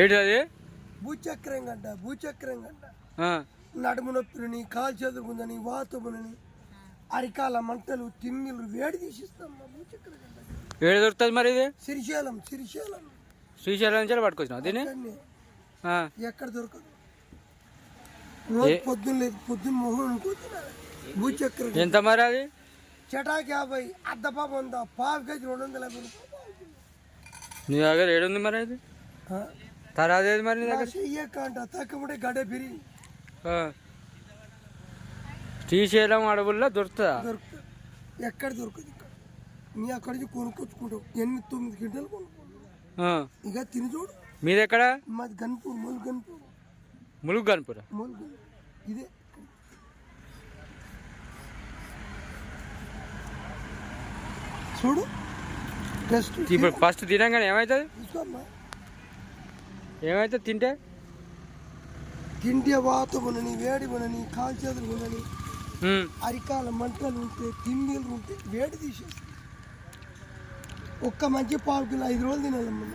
ఏంటి అది భూచక్రం గంట భూచక్రం గంట నడుము నొప్పులని కాలు చేతులుందని వాతములని అరికాల మంటలు తిమ్మిలు వేడి తీసిస్తాం భూచక్రం గంట ఏడు దొరుకుతుంది మరి ఇది? శ్రీశైలం శ్రీశైలం. శ్రీశైలం నుంచి పట్టుకొచ్చినావు దీన్ని? ఎక్కడ దొరకదు. రోజు పొద్దున్న లేదు పొద్దున్న మొహం అనుకుంటున్నారు భూచక్రం ఎంత మరి అది? చటాక్ యాభై అద్దపా వంద పావు కేజీ రెండు వందల యాభై రూపాయలు. నీ దగ్గర ఏడుంది మరి అది? తర్వాత ఏది మరి నీ నా దగ్గర చెయ్యక అంట తక్కువ గడ్డ పెరిగి ఆ. శ్రీశైలం అడవుల్లో దొరుకుతుందా? దొరుకుతుంది ఎక్కడ దొరకదు ఇక్కడ? నుంచి కొనుక్కొచ్చుకుంటావు. ఎన్ని తొమ్మిది గంటలు కొనుక్కుంటావు. ఇక తిని చూడు. మీది ఎక్కడ మాది గన్పూర్. మూలు గన్పూర్? ములుగు గన్పుర. ఇదే. చూడు. ఇప్పుడు ఫస్ట్ తినంగానే ఏమవుతుంది? ఏమవుతుంది తింటే తింటే వాత కొనని వేడి కొనని కాలు చేతులు కొనని. అరికాల మంటలు ఉంటే తిండిలు ఉంటే వేడి తీసేస్తుంది ఒక్క మంచి పావు కిలో ఐదు రోజులు తినాలమ్మా